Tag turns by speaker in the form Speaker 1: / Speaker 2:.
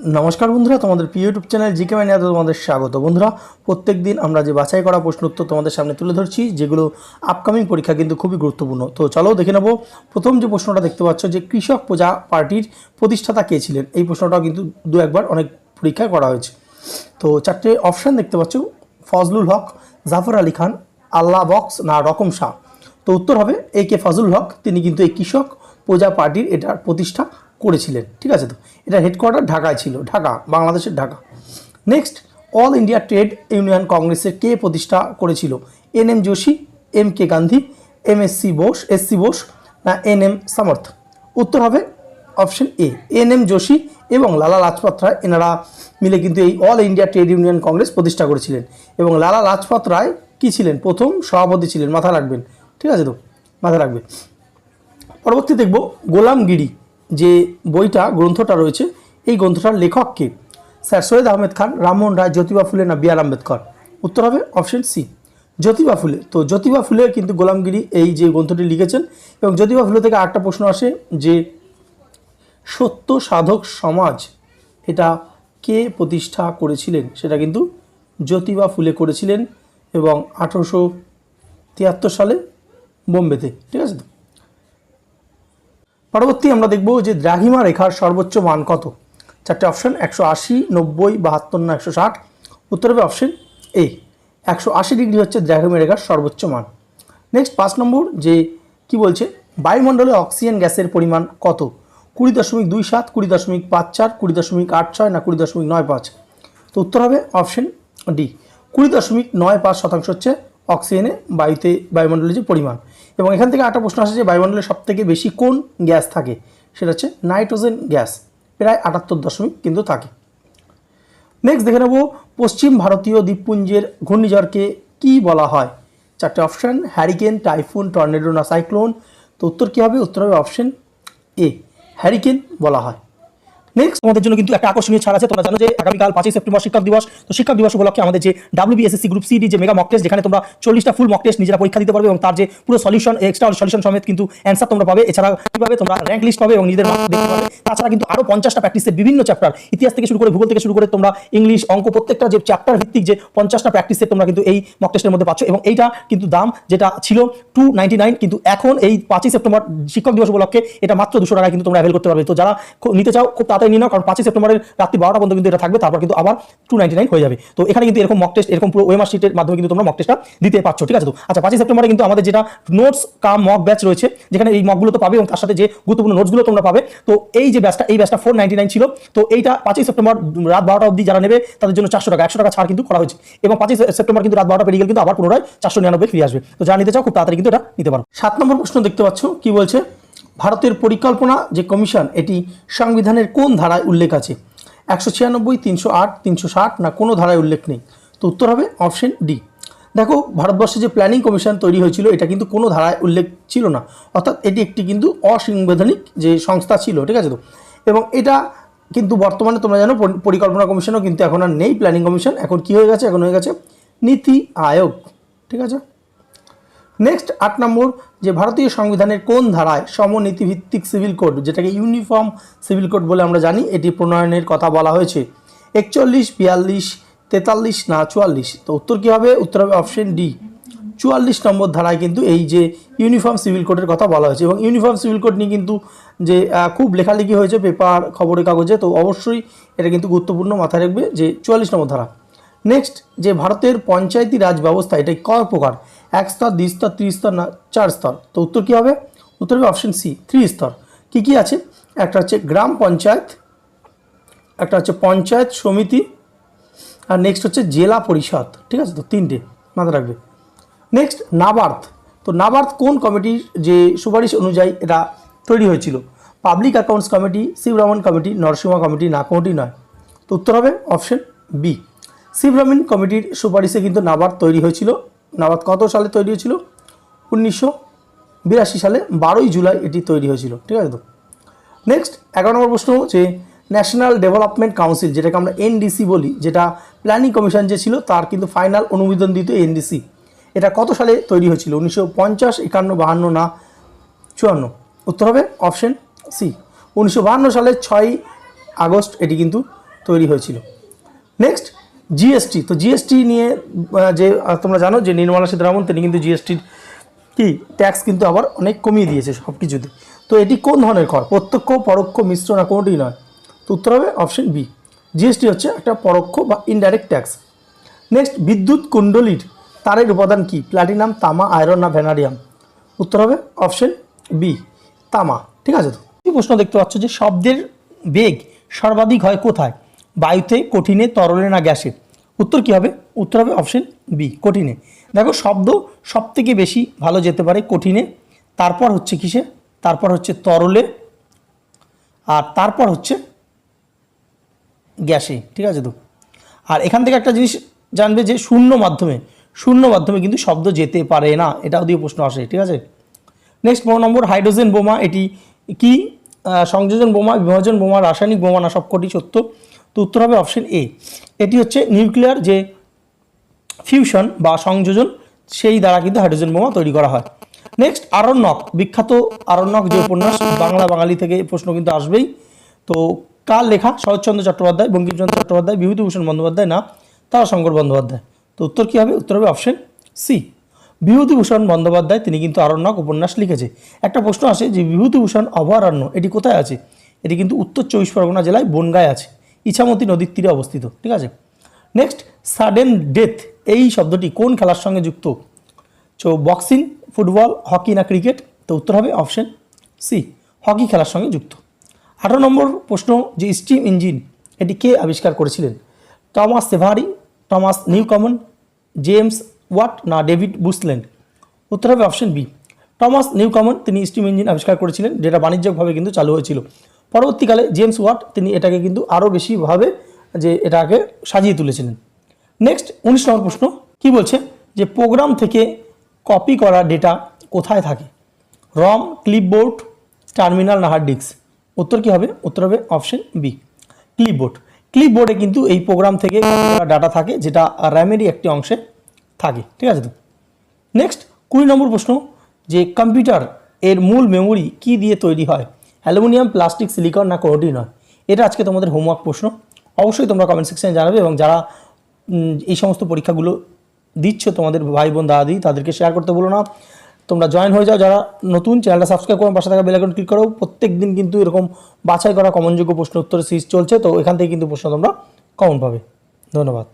Speaker 1: নমস্কার বন্ধুরা, তোমাদের প্রিয় ইউটিউব চ্যানেল জিকে ম্যানিয়াতে তোমাদের স্বাগত। বন্ধুরা প্রত্যেক দিন আমরা যে বাছাই করা প্রশ্ন উত্তর তোমাদের সামনে তুলে ধরছি, যেগুলো আপকামিং পরীক্ষা কিন্তু খুবই গুরুত্বপূর্ণ। তো চলো দেখে নেব, প্রথম যে প্রশ্নটা দেখতে পাচ্ছ যে কৃষক প্রজা পার্টির প্রতিষ্ঠাতা কে ছিলেন? এই প্রশ্নটাও কিন্তু দু একবার অনেক পরীক্ষায় করা হয়েছে। তো চারটে অপশান দেখতে পাচ্ছ, ফজলুল হক, জাফর আলী খান, আল্লাহ বক্স না রকম শাহ? তো উত্তর হবে এ কে ফজলুল হক, তিনি কিন্তু এই কৃষক প্রজা পার্টির এটার প্রতিষ্ঠা করেছিলেন, ঠিক আছে তো? এটা হেডকোয়ার্টার ঢাকায় ছিল, ঢাকা, বাংলাদেশের Dhaka. Next All India Trade Union কংগ্রেসের কে প্রতিষ্ঠা করেছিল? N M Joshi M K Gandhi M S C Bose S C Bose না এন এম সামর্থ উত্তর হবে option A N M Joshi এবং লালা লাজপত রায়, এনারা মিলে কিন্তু এই All India Trade Union Congress প্রতিষ্ঠা করেছিলেন। এবং লালা লাজপত রায় কী ছিলেন? প্রথম সভাপতি ছিলেন, মাথা রাখবেন, ঠিক আছে তো? মাথা রাখবেন। পরবর্তী দেখব গোলামগিরি। যে বইটা, গ্রন্থটা রয়েছে, এই গ্রন্থটার লেখককে স্যার সৈয়দ আহমেদ খান রামমোহন রায়, জ্যোতিবা ফুলে না বি আর আম্বেদকর? উত্তর হবে অপশন সি। জ্যোতিবা ফুলে। তো জ্যোতিবা ফুলে কিন্তু গোলামগিরি এই যে গ্রন্থটি লিখেছেন এবং জ্যোতিবা ফুলে থেকে আরেকটা প্রশ্ন আসে যে, সত্য সাধক সমাজ এটা কে প্রতিষ্ঠা করেছিলেন? সেটা কিন্তু জ্যোতিবা ফুলে করেছিলেন এবং আঠেরোশো তিয়াত্তর সালে বোম্বেতে। ঠিক আছে পরবর্তী আমরা দেখব যে দ্রাঘিমা রেখার সর্বোচ্চ মান কত? চারটে অপশন একশো আশি, নব্বই, বাহাত্তর না একশো ষাট। উত্তর হবে অপশন এ একশো আশি ডিগ্রি হচ্ছে দ্রাঘিমা রেখার সর্বোচ্চ মান। নেক্সট পাঁচ নম্বর, যে কি বলছে? বায়ুমণ্ডলে অক্সিজেন গ্যাসের পরিমাণ কত? কুড়ি দশমিক দুই সাত, কুড়ি দশমিক পাঁচ চার, কুড়ি দশমিক আট ছয় না কুড়ি দশমিক নয় পাঁচ? তো উত্তর হবে অপশন ডি কুড়ি দশমিক নয় পাঁচ শতাংশ হচ্ছে অক্সিজেনে বায়ুতে বায়ুমণ্ডলের যে পরিমাণ। এবং এখান থেকে একটা প্রশ্ন আসে যে বায়ুমণ্ডলে সবথেকে বেশি কোন গ্যাস থাকে? সেটা হচ্ছে নাইট্রোজেন গ্যাস। প্রায় আটাত্তর দশমিক কিন্তু থাকে। নেক্সট দেখে নেব পশ্চিম ভারতীয় দ্বীপপুঞ্জের ঘূর্ণিঝড়কে কি বলা হয়? চারটে অপশান হ্যারিকেন টাইফুন টর্নেডো না সাইক্লোন তো উত্তর কী হবে? উত্তর হবে অপশন এ হ্যারিকেন বলা হয়। নেক্সট আমাদের জন্য কিন্তু একটা আকর্ষণীয় ছাড় আছে। তোমরা জানো যে আগামীকাল পাঁচই সেপ্টেম্বর শিক্ষক দিবস। তো শিক্ষক দিবস উপলক্ষে আমাদের যে WBSSC group C D mega mock test যেখানে তোমরা চল্লিশটা ফুল মক টেস্ট নিজেরা পরীক্ষা দিতে পারবে এবং তার যে পুরো সলিউশন এক্সট্রা সলিউশন সমেত কিন্তু অ্যান্সার তোমরা পাবে। এছাড়া কীভাবে তোমরা র্যাঙ্ক লিস্ট পাবে এবং নিজেদের mark দেখতে পাবে তাছাড়া কিন্তু আরও পঞ্চাশটা প্র্যাকটিসের বিভিন্ন চ্যাপ্টার ইতিহাস থেকে শুরু করে ভূগোল থেকে শুরু করে তোমরা ইংলিশ অঙ্ক, প্রত্যেকটা যে চ্যাপ্টার ভিত্তিক যে পঞ্চাশটা প্র্যাকটিসের তোমরা কিন্তু এই মক টেস্টের মধ্যে পাচ্ছ। এবং এইটা কিন্তু দাম যেটা ছিল টু কিন্তু এখন এই পাঁচই সেপ্টেম্বর শিক্ষক দিবস উপলক্ষে এটা মাত্র দুশো টাকায় কিন্তু তোমরা অ্যাভেল করতে পারবে। তো যারা নিতে চাও, খুব তাড়াতাড়ি নিয়ে নাও, কারণ পাঁচই সেপ্টেম্বরের রাত্রি বারোটা পর্যন্ত কিন্তু এটা থাকবে, তারপর কিন্তু আবার টু হয়ে যাবে। তো এখানে কিন্তু এরকম মক টেস্ট এরকম পুরো ওয়েমার শিটের মাধ্যমে কিন্তু তোমরা মক টেস্টটা দিতে পারছ, ঠিক আছে? তো আচ্ছা পাঁচই সেপ্টেম্বরে কিন্তু আমাদের যেটা নোটস কাম মক ব্যাচ রয়েছে, যেখানে এই মকগুলো তো পাবে এবং তার সাথে যে গুরুত্বপূর্ণ নোটসগুলো তোমরা পাবে, তো এই যে ব্যাচটা এই ব্যাচটা ফোর ছিল, তো এইটা পাঁচই সেপ্টেম্বর রাত বারোটা অবধি যারা নেবে, তাদের জন্য চারশো টাকা, একশো টাকা ছাড় কিন্তু করা হয়েছে। এবং পাঁচই সেপ্টেম্বর কিন্তু রাত বারোটা পেরিয়ে গেলে কিন্তু আবার পুনরায় চারশো নিরানব্বই ফিরে আসবে। তো যারা নিতে চাও, খুব তাড়াতাড়ি কিন্তু এটা নিতে পারো। সাত নম্বর প্রশ্ন দেখতে পাচ্ছ, কি বলছে? ভারতের পরিকল্পনা যে কমিশন, এটি সংবিধানের কোন ধারায় উল্লেখ আছে? একশো ছিয়ানব্বই, তিনশো আট, তিনশো ষাট না কোনো ধারায় উল্লেখ নেই? তো উত্তর হবে অপশন ডি। দেখো, ভারতবর্ষে যে প্ল্যানিং কমিশন তৈরি হয়েছিল, এটা কিন্তু কোনো ধারায় উল্লেখ ছিল না। অর্থাৎ এটি একটি কিন্তু অসাংবিধানিক যে সংস্থা ছিল, ঠিক আছে তো? এবং এটা কিন্তু বর্তমানে তোমরা জানো পরিকল্পনা কমিশনও কিন্তু এখন আর নেই প্ল্যানিং কমিশন এখন কি হয়ে গেছে? এখন হয়ে গেছে নীতি আয়োগ, ঠিক আছে? নেক্সট আট নম্বর, যে ভারতীয় সংবিধানের কোন ধারায় সমনীতিভিত্তিক সিভিল কোড যেটাকে ইউনিফর্ম সিভিল কোড বলে আমরা জানি, এটি প্রণয়নের কথা বলা হয়েছে। একচল্লিশ, বিয়াল্লিশ, তেতাল্লিশ না চুয়াল্লিশ? তো উত্তর কী হবে? উত্তর হবে অপশন ডি চুয়াল্লিশ নম্বর ধারায় কিন্তু এই যে ইউনিফর্ম সিভিল কোডের কথা বলা হয়েছে এবং ইউনিফর্ম সিভিল কোড নিয়ে কিন্তু যে খুব লেখালেখি হয়েছে পেপার খবরের কাগজে, তো অবশ্যই এটা কিন্তু গুরুত্বপূর্ণ মাথায় রাখবে যে চুয়াল্লিশ নম্বর ধারা। নেক্সট যে ভারতের পঞ্চায়েতি রাজ ব্যবস্থা এটা কয় প্রকার? এক স্তর দ্বি স্তর ত্রিস্তর না চার স্তর তো উত্তর কী হবে? উত্তর হবে অপশন সি থ্রি স্তর কী কী আছে? একটা হচ্ছে গ্রাম পঞ্চায়েত, একটা হচ্ছে পঞ্চায়েত সমিতি, আর নেক্সট হচ্ছে জেলা পরিষদ। ঠিক আছে তো? তিনটে মাথায় রাখবে। নেক্সট নাবার্থ। তো নাবার্থ কোন কমিটির যে সুপারিশ অনুযায়ী এটা তৈরি হয়েছিল? Public accounts committee Sivaraman committee, Narasimha committee, না কোনটি নয়। তো উত্তর হবে অপশন বি শিবরামন কমিটির সুপারিশে কিন্তু নাবার্থ তৈরি হয়েছিল। নাবার্থ কত সালে তৈরি হয়েছিল? উনিশশো বিরাশি সালে বারোই জুলাই এটি তৈরি হয়েছিল, ঠিক আছে তো? নেক্সট এগারো নম্বর প্রশ্ন যে ন্যাশনাল ডেভেলপমেন্ট কাউন্সিল যেটাকে আমরা এনডিসি বলি, যেটা প্ল্যানিং কমিশন যে ছিল, তার কিন্তু ফাইনাল অনুমোদন দিত এনডিসি এটা কত সালে তৈরি হয়েছিল? উনিশশো পঞ্চাশ, একান্ন, বাহান্ন না চুয়ান্ন? উত্তর হবে অপশন সি উনিশশো বাহান্ন সালের ছয় আগস্ট এটি কিন্তু তৈরি হয়েছিল। নেক্সট জিএসটি, তো জিএসটি নিয়ে যে তোমরা জানো যে নির্মলা সীতারামন, তিনি কিন্তু জিএসটির কি ট্যাক্স কিন্তু আবার অনেক কমিয়ে দিয়েছে সব কিছুতে তো এটি কোন ধরনের কর? প্রত্যক্ষ, পরোক্ষ, মিশ্র না কোনোটি নয়। তো উত্তর হবে অপশন বি জিএসটি হচ্ছে একটা পরোক্ষ বা ইনডাইরেক্ট ট্যাক্স নেক্সট বিদ্যুৎ কুণ্ডলীর তারের উপাদান কি? প্ল্যাটিনাম তামা আয়রন না ভ্যানাডিয়াম উত্তর হবে অপশন বি তামা। ঠিক আছে তো? এই প্রশ্ন দেখতে পাচ্ছ যে শব্দের বেগ সর্বাধিক হয় কোথায়? বায়ুতে কঠিনে, তরলে না গ্যাসে? উত্তর কি হবে? উত্তর হবে অপশন বি কঠিনে। দেখো, শব্দ সব থেকে বেশি ভালো যেতে পারে কঠিনে, তারপর হচ্ছে কিসে? তারপর হচ্ছে তরলে, আর তারপর হচ্ছে গ্যাসে, ঠিক আছে তো? আর এখান থেকে একটা জিনিস জানবে যে শূন্য মাধ্যমে শূন্য মাধ্যমে কিন্তু শব্দ যেতে পারে না, এটাও দিয়ে প্রশ্ন আসে, ঠিক আছে? নেক্সট পনেরো নম্বর, হাইড্রোজেন বোমা, এটি কি? সংযোজন বোমা, বিভাজন বোমা, রাসায়নিক বোমা, না সবকটি সত্য? তো উত্তর হবে অপশন এ। এটি হচ্ছে নিউক্লিয়ার যে ফিউশন বা সংযোজন, সেই দ্বারা কিন্তু হাইড্রোজেন বোমা তৈরি করা হয়। নেক্সট, আরণ্যক। বিখ্যাত আরণ্যক যে উপন্যাস, বাংলা বাঙালি থেকে প্রশ্ন কিন্তু আসবেই। তো কার লেখা? শরৎচন্দ্র চট্টোপাধ্যায়, বঙ্কিমচন্দ্র চট্টোপাধ্যায়, বিভূতিভূষণ বন্দ্যোপাধ্যায় না তারাশঙ্কর বন্দ্যোপাধ্যায়? তো উত্তর কী হবে? উত্তর হবে অপশন সি বিভূতিভূষণ বন্দ্যোপাধ্যায়, তিনি কিন্তু আরণ্যক উপন্যাস লিখেছে। একটা প্রশ্ন আসে যে বিভূতিভূষণ অভয়ারণ্য, এটি কোথায় আছে? এটি কিন্তু উত্তর চব্বিশ পরগনা জেলায় বনগায় আছে। ইছামতি নদীর তীরে অবস্থিত, ঠিক আছে? নেক্সট সাডেন ডেথ এই শব্দটি কোন খেলার সঙ্গে যুক্ত? তো বক্সিং ফুটবল হকি না ক্রিকেট তো উত্তর হবে অপশন সি হকি খেলার সঙ্গে যুক্ত। আঠারো নম্বর প্রশ্ন, যে স্টিম ইঞ্জিন এটি কে আবিষ্কার করেছিলেন? Thomas Savery, Thomas new common James watt না ডেভিড বুসল্যান্ড? উত্তর হবে option B Thomas Newcomen steam engine আবিষ্কার করেছিলেন, যেটা বাণিজ্যিকভাবে কিন্তু চালু হয়েছিল। পরবর্তীকালে জেমস ওয়াট তিনি এটাকে কিন্তু আরও বেশিভাবে যে এটাকে সাজিয়ে তুলেছিলেন। নেক্সট উনিশ নম্বর প্রশ্ন, কি বলছে? যে প্রোগ্রাম থেকে কপি করা ডেটা কোথায় থাকে? রম ক্লিপবোর্ড টার্মিনাল না হার্ড ডিস্ক উত্তর কি হবে? উত্তর হবে অপশন বি ক্লিপবোর্ড ক্লিপবোর্ডে কিন্তু এই প্রোগ্রাম থেকে ডাটা থাকে, যেটা র্যামেরই একটি অংশে থাকে, ঠিক আছে তো? নেক্সট কুড়ি নম্বর প্রশ্ন, যে কম্পিউটার এর মূল মেমোরি কি দিয়ে তৈরি হয়? অ্যালুমিনিয়াম, প্লাস্টিক, সিলিকন না কোনোটি নয়? এটা আজকে তোমাদের হোমওয়ার্ক প্রশ্ন। অবশ্যই তোমরা কমেন্ট সেকশানে জানাবে এবং যারা এই সমস্ত পরীক্ষাগুলো দিচ্ছ, তোমাদের ভাই বোন, দাদি, তাদেরকে শেয়ার করতে বলো না। তোমরা জয়েন হয়ে যাও। যারা নতুন চ্যানেলটা সাবস্ক্রাইব করো, পাশে থাকা বেলাইকন ক্লিক করো। প্রত্যেক দিন কিন্তু এরকম বাছাই করা কমনযোগ্য প্রশ্ন উত্তরের সিরিজ চলছে। তো এখান থেকে কিন্তু প্রশ্ন তোমরা কমন পাবে। ধন্যবাদ।